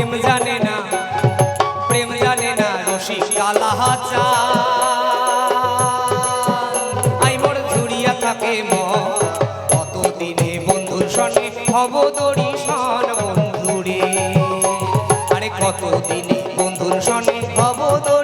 জানে না, প্রেম জানে না রসিক কালাহাচা আই মোর ঝুরিয়া থাকে ম কতদিনে বন্ধুর সনে হব দড়ি সন বন্ধুরে। আরে কতদিনে বন্ধুর সনে হব দড়ি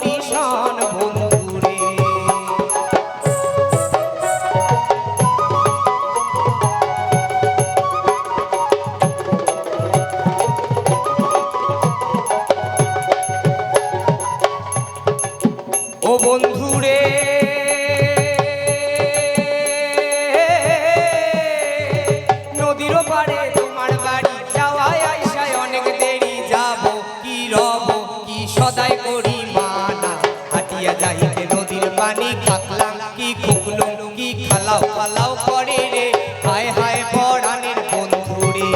পানি খাকলাম কি খুকলুম কি খালাও পালাও করে রে। হায় হায় পড়ানের বন্ধুরে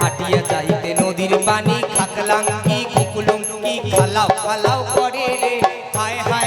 হাটিয়া যাইতে নদীর পানি খাকলাম কি কুকুলুম, কি খালাও পালাও করে রে। হায় হায়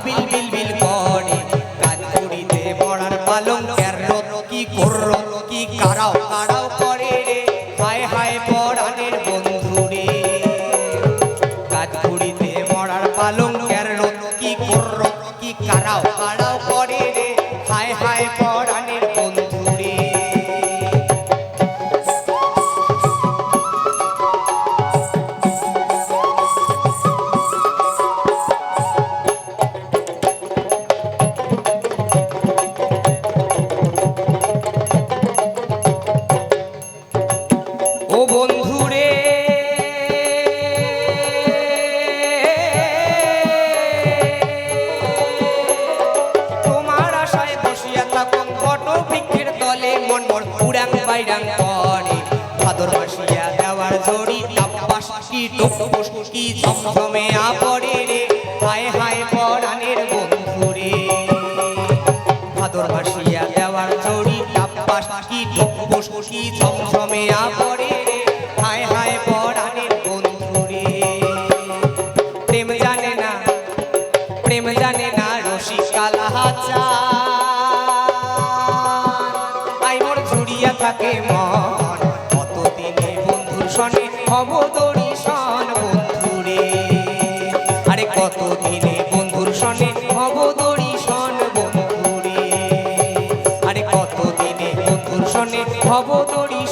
আবিল বিল বিল করে। কাজ করিতে পড়ার পালন কেরো কি করো কি কারাও কারাও করে রে। হায় হায় পরাণের বন্ধুরে কাজ করিতে পড়ার পালঙ্কের তাপাস কি টুকুস কি ঝমঝমে আপরে রে। হায় হায় পরাণের বন্ধুরে ভাদর ভাসিয়া দেওয়ার জড়ি তাপাস কি টুকুস কি ঝমঝমে আপরে রে। হায় হায় পরাণের বন্ধুরে প্রেম জানে না, প্রেম জানে না রসিক কালাহাচা আই মোর ঝুড়িয়া থাকে মন, কতদিনে বন্ধুর সনে হব আরে কতদিনে বন্ধুর সনে হব দড়ি সন বন্ধুরে? আরে কতদিনে বন্ধুর সনে হব দড়ি